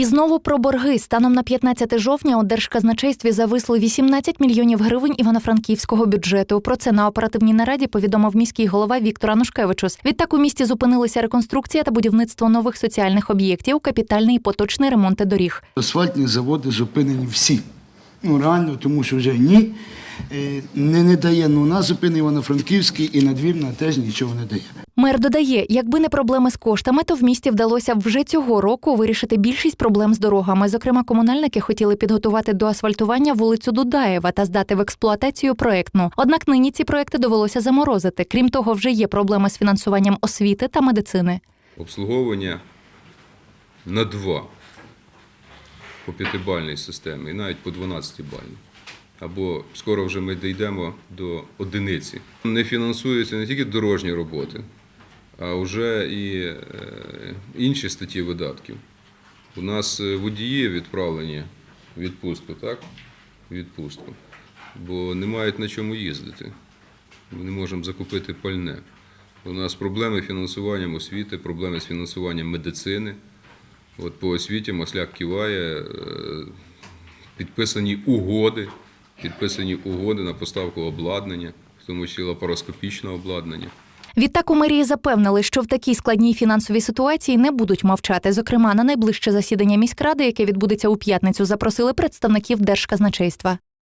І знову про борги. Станом на 15 жовтня у Держказначействі зависли 18 мільйонів гривень івано-франківського бюджету. Про це на оперативній нараді повідомив міський голова Віктор Анушкевичус. Відтак у місті зупинилися реконструкція та будівництво нових соціальних об'єктів, капітальний і поточний ремонти доріг. Асфальтні заводи зупинені всі. Ну реально, тому що вже ні. е, Не, не дає. Ну, нас зупинив Івано-Франківський і надвірна теж нічого не дає. Мер додає, якби не проблеми з коштами, то в місті вдалося б вже цього року вирішити більшість проблем з дорогами. Зокрема, комунальники хотіли підготувати до асфальтування вулицю Дудаєва та здати в експлуатацію проектну. Однак нині ці проекти довелося заморозити. Крім того, вже є проблеми з фінансуванням освіти та медицини. обслуговування на 2 по п'ятибальній системі і навіть по 12 бальній. Або скоро вже ми дійдемо до одиниці. Не фінансуються не тільки дорожні роботи, а вже і е, інші статті видатків. У нас е, водії відправлені в відпустку, так? Відпустку. Бо не мають на чому їздити. Ми не можемо закупити пальне. У нас проблеми з фінансуванням освіти, проблеми з фінансуванням медицини. От по освіті Масляк киває, е, підписані угоди, підписані угоди на поставку обладнання, в тому числі лапароскопічного обладнання. Відтак у мерії запевнили, що в такій складній фінансовій ситуації не будуть мовчати. Зокрема, на найближче засідання міськради, яке відбудеться у п'ятницю, запросили представників держказначейства.